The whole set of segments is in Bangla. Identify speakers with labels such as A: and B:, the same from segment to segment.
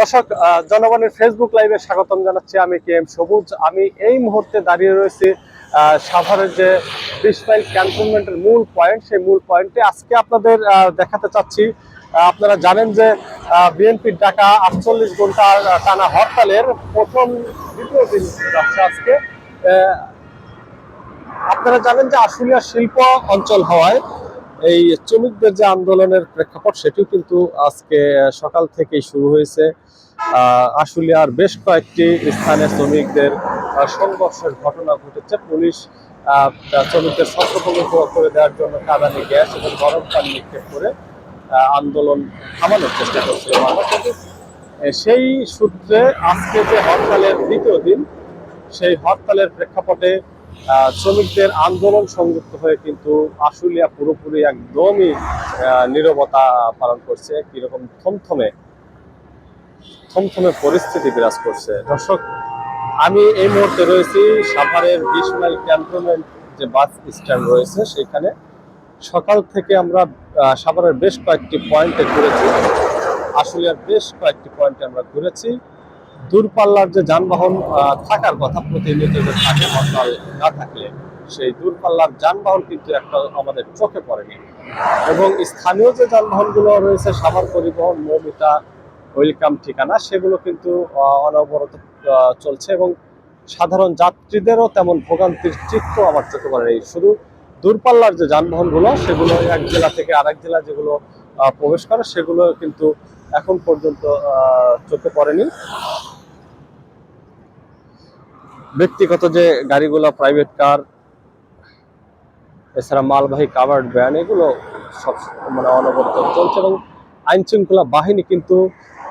A: দর্শক জনগণের ফেসবুক লাইভে স্বাগতম জানাচ্ছি আমি কে এম সবুজ। আমি এই মুহূর্তে দাঁড়িয়ে রয়েছি সাভারের যে বিশ মাইল ক্যান্টনমেন্টের মূল পয়েন্ট সেই মূল পয়েন্টে আজকে আপনাদের দেখাতে চাচ্ছি আপনারা জানেন যে বিএনপির ডাকা আটচল্লিশ ঘণ্টা টানা হরতালের প্রথম দ্বিতীয় দিন যাচ্ছে আজকে। আপনারা জানেন যে আশুলিয়া শিল্প অঞ্চল হওয়ায় এই শ্রমিকদের যে আন্দোলনের প্রেক্ষাপট, সেটিও কিন্তু আজকে সকাল থেকেই শুরু হয়েছে। আশুলিয়ার বেশ কয়েকটি স্থানে শ্রমিকদের সংঘর্ষের ঘটনা ঘটেছে। পুলিশ শ্রমিকদের ছত্রভঙ্গ করে দেওয়ার জন্য কাদানি গ্যাস এবং গরম পানি নিক্ষেপ করে আন্দোলন থামানোর চেষ্টা করছিল সেই সূত্রে আজকে যে হরতালের দ্বিতীয় দিন, সেই হরতালের প্রেক্ষাপটে শ্রমিকদের আন্দোলন সংযুক্ত হয়ে কিন্তু আশুলিয়া পুরোপুরি একদমই নীরবতা পালন করছে, কীরকম থমথমে থমথমে পরিস্থিতি বিরাজ করছে। দর্শক, আমি এই মুহূর্তে রয়েছি সাভারের বিশ মাইল ক্যান্টনমেন্ট যে বাস স্ট্যান্ড রয়েছে, সেখানে। সকাল থেকে আমরা সাভারের বেশ কয়েকটি পয়েন্টে ঘুরেছি। আশুলিয়ার বেশ কয়েকটি পয়েন্টে আমরা ঘুরেছি। দূরপাল্লার যে যানবাহন থাকার কথা প্রতিনিয়ত যে থাকে, হরতাল না থাকলে, সেই দূরপাল্লার যানবাহন কিন্তু একটা আমাদের চোখে পড়েনি। এবং স্থানীয় যে যানবাহনগুলো রয়েছে, সাভার পরিবহন, মৌমিতা, ওয়েলকাম ঠিকানা, সেগুলো কিন্তু অনবরত চলছে এবং সাধারণ যাত্রীদেরও তেমন ভোগান্তির চিত্র আমার চোখে পড়েনি শুধু দূরপাল্লার যে যানবাহনগুলো, সেগুলো এক জেলা থেকে আরেক জেলা যেগুলো প্রবেশ করে, সেগুলো কিন্তু এখন পর্যন্ত চোখে পড়েনি। ব্যক্তিগত যে গাড়িগুলো প্রাইভেট কার এছাড়া মালবাহী কাভার্ড ভ্যান এগুলো সব মানে অনবরত চলছে এবং আইন শৃঙ্খলা বাহিনী কিন্তু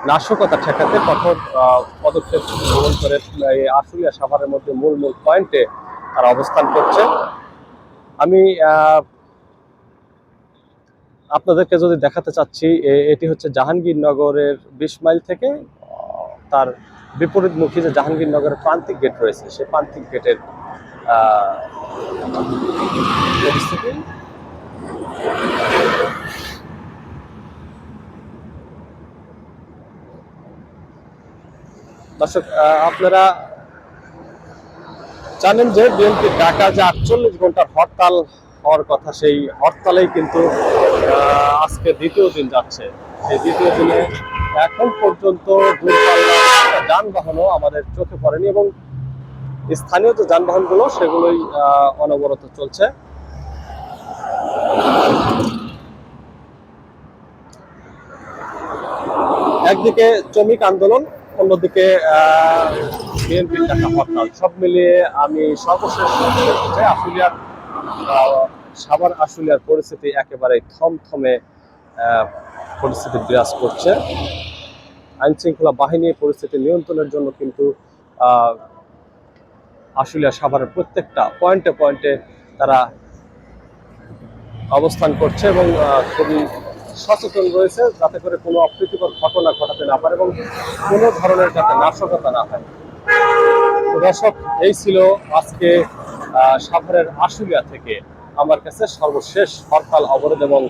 A: নাশকতা ঠেকাতে কঠোর পদক্ষেপ গ্রহণ করে, এই আশুলিয়া সাভারের মধ্যে মূল মূল পয়েন্টে তারা অবস্থান করছে। আমি আপনাদেরকে যদি দেখাতে চাচ্ছি এটি হচ্ছে জাহাঙ্গীরনগরের বিশ মাইল থেকে তার বিপরীতমুখী যে জাহাঙ্গীরনগরের প্রান্তিক গেট রয়েছে, সেই প্রান্তিক গেটের দর্শক আপনারা জানেন যে বিএনপির ডাকা যে আটচল্লিশ ঘণ্টার হরতাল হওয়ার কথা সেই হরতালেই কিন্তু আজকে দ্বিতীয় দিন যাচ্ছে। সেই দ্বিতীয় দিনে এখন পর্যন্ত দূরপাল্লার যানবাহনও আমাদের চোখে পড়েনি এবং স্থানীয় যে যানবাহনগুলো সেগুলোই অনবরত চলছে। একদিকে শ্রমিক আন্দোলন অন্যদিকে বিএনপির টাকা হরতাল। সব মিলিয়ে আমি সর্বশেষ আহ, সাভার আশুলিয়ার পরিস্থিতি একেবারে থমথমে পরিস্থিতি বিরাজ করছে। আইন শৃঙ্খলা বাহিনী পরিস্থিতি নিয়ন্ত্রণের জন্য কিন্তু আশুলিয়া সাভারের প্রত্যেকটা পয়েন্টে পয়েন্টে তারা অবস্থান করছে এবং খুবই সচেতন রয়েছে যাতে করে কোনো অপ্রীতিকর ঘটনা ঘটাতে না পারে এবং কোনো ধরনের যাতে নাশকতা না হয়। দর্শক, এই ছিল আজকে সাভারের আশুলিয়া থেকে আমার কাছে সর্বশেষ হরতাল অবরোধ এবং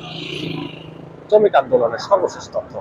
A: শ্রমিক আন্দোলনের সর্বশেষ তথ্য।